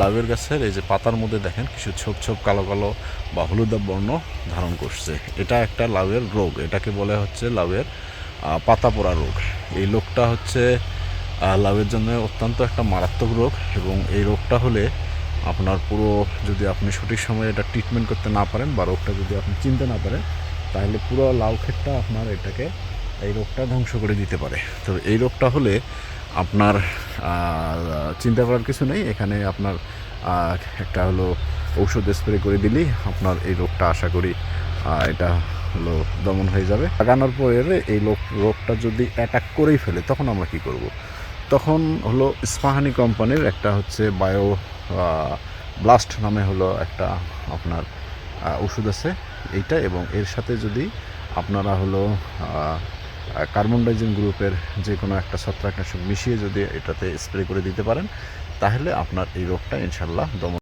লাউয়ের গাছের এই যে পাতার মধ্যে দেখেন কিছু ছোপ ছোপ কালো কালো বা হলুদাব বর্ণ ধারণ করছে। এটা একটা লাউয়ের রোগ এটাকে বলে হচ্ছে আহ, পাতা পোড়া রোগ। এই রোগটা হচ্ছে লাউয়ের জন্য অত্যন্ত একটা মারাত্মক রোগ এবং এই রোগটা হলে আপনার পুরো যদি আপনি সঠিক সময়ে এটা ট্রিটমেন্ট করতে না পারেন বা রোগটা যদি আপনি চিনতে না পারেন তাহলে পুরো লাউ ক্ষেতটা আপনার এটাকে এই রোগটা ধ্বংস করে দিতে পারে। তো এই রোগটা হলে আপনার চিন্তা করার কিছু নেই। এখানে আপনার একটা হলো ঔষধ স্প্রে করে দিলেই আপনার এই রোগটা আশা করি এটা হলো দমন হয়ে যাবে। লাগানোর পরে এই লোক, রোগটা যদি অ্যাটাক করেই ফেলে, তখন আমরা কি করব? তখন হলো ইস্পাহানি কোম্পানির একটা হচ্ছে বায়ো ব্লাস্ট নামে হলো একটা আপনার ওষুধ আছে। এইটা এবং এর সাথে যদি আপনারা হলো কার্বন ডাইজিন গ্রুপের যে কোনো একটা ছত্রাকনাশক মিশিয়ে যদি এটাতে স্প্রে করে দিতে পারেন, তাহলে আপনার এই রোগটা ইনশাল্লাহ দমন